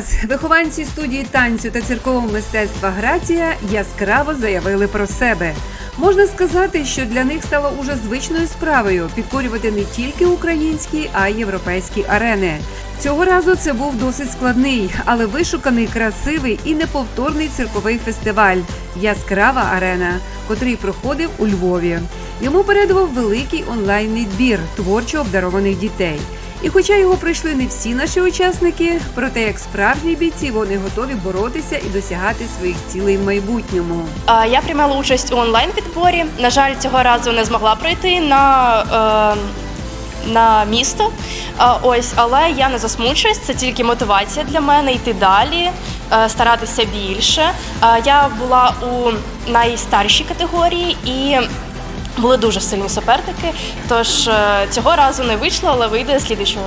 час вихованці студії танцю та циркового мистецтва Грація яскраво заявили про себе. Можна сказати, що для них стало уже звичною справою підкорювати не тільки українські, а й європейські арени. Цього разу це був досить складний, але вишуканий, красивий і неповторний цирковий фестиваль Яскрава арена, котрий проходив у Львові. Йому передував великий онлайн відбір творчо обдарованих дітей. І хоча його пройшли не всі наші учасники, проте як справжні бійці вони готові боротися і досягати своїх цілей в майбутньому. Я приймала участь у онлайн відборі. На жаль, цього разу не змогла пройти на, е, на місто. Ось, але я не засмучуюсь. Це тільки мотивація для мене йти далі, е, старатися більше. Я була у найстаршій категорії і. Були дуже сильні суперники, тож е, цього разу не вийшло, але вийде слідчого.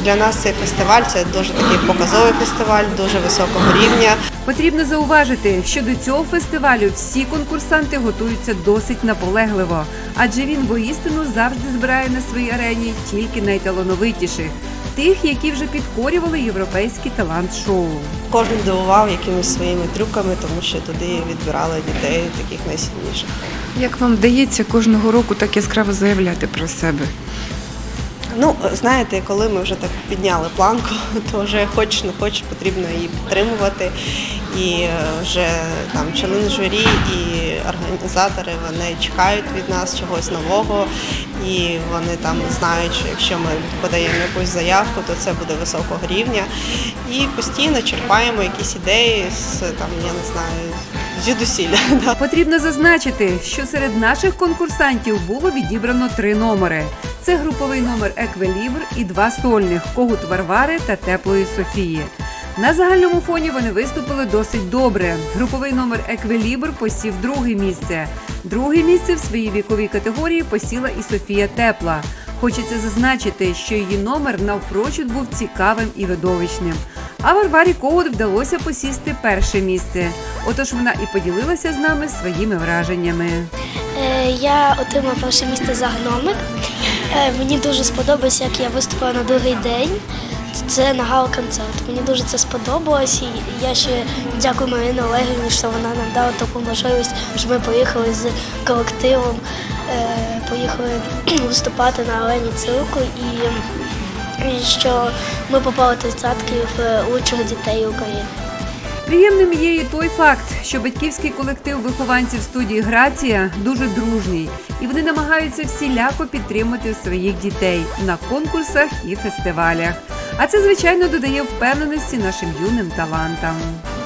Для нас цей фестиваль це дуже такий показовий фестиваль, дуже високого рівня. Потрібно зауважити, що до цього фестивалю всі конкурсанти готуються досить наполегливо, адже він воістину завжди збирає на своїй арені тільки найталановитіших, тих, які вже підкорювали європейський талант-шоу. Кожен дивував якимись своїми трюками, тому що туди відбирали дітей таких найсильніших. Як вам вдається кожного року так яскраво заявляти про себе? Ну, знаєте, коли ми вже так підняли планку, то вже хоч не хоч потрібно її підтримувати. І е, вже там члени журі і організатори вони чекають від нас чогось нового, і вони там знають, що якщо ми подаємо якусь заявку, то це буде високого рівня. І постійно черпаємо якісь ідеї з там, я не знаю, звідусілля. да. Потрібно зазначити, що серед наших конкурсантів було відібрано три номери: це груповий номер Еквелібр і два сольних Когут Варвари та Теплої Софії. На загальному фоні вони виступили досить добре. Груповий номер Еквелібр посів друге місце. Друге місце в своїй віковій категорії посіла і Софія Тепла. Хочеться зазначити, що її номер навпрочуд був цікавим і видовищним. А Варварі Когут вдалося посісти перше місце. Отож вона і поділилася з нами своїми враженнями. Е, Я отримала перше місце за гномик. Е, Мені дуже сподобалося, як я виступила на другий день. Це на гал-концерт. Мені дуже це сподобалось. І я ще дякую Марині Олегівні, що вона нам дала таку можливість, що ми поїхали з колективом, е, поїхали виступати на арені цирку і, і що ми попали в тридцятки в лучших дітей України. Приємним є і той факт, що батьківський колектив вихованців студії Грація дуже дружній, і вони намагаються всіляко підтримати своїх дітей на конкурсах і фестивалях. А це звичайно додає впевненості нашим юним талантам.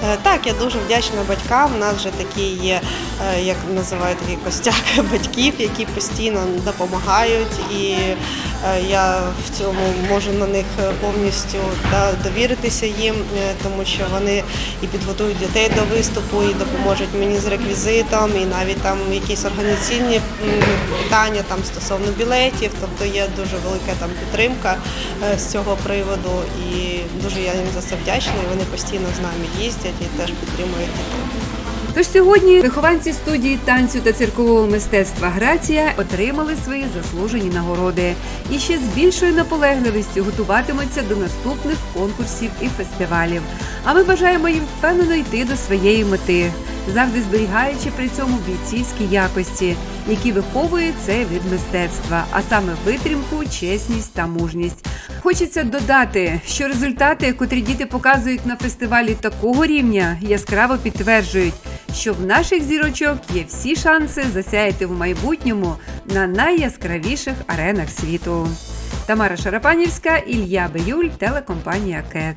Е, Так, я дуже вдячна батькам. У нас вже такі є, е, як називають такий костяк батьків, які постійно допомагають, і е, я в цьому можу на них повністю да, довіритися їм, е, тому що вони і підготують дітей до виступу, і допоможуть мені з реквізитом, і навіть там якісь організаційні питання там стосовно білетів. Тобто є дуже велика там підтримка е, з цього приводу, і дуже я їм за це вдячна. І вони постійно з нами їздять і теж підтримують дітей. Тож сьогодні вихованці студії танцю та циркового мистецтва Грація отримали свої заслужені нагороди і ще з більшою наполегливістю готуватимуться до наступних конкурсів і фестивалів. А ми бажаємо їм впевнено йти до своєї мети, завжди зберігаючи при цьому бійцівські якості, які виховує цей вид мистецтва, а саме витримку, чесність та мужність. Хочеться додати, що результати, котрі діти показують на фестивалі такого рівня, яскраво підтверджують, що в наших зірочок є всі шанси засяяти в майбутньому на найяскравіших аренах світу. Тамара Шарапанівська, Ілля Биюль, телекомпанія КЕТ.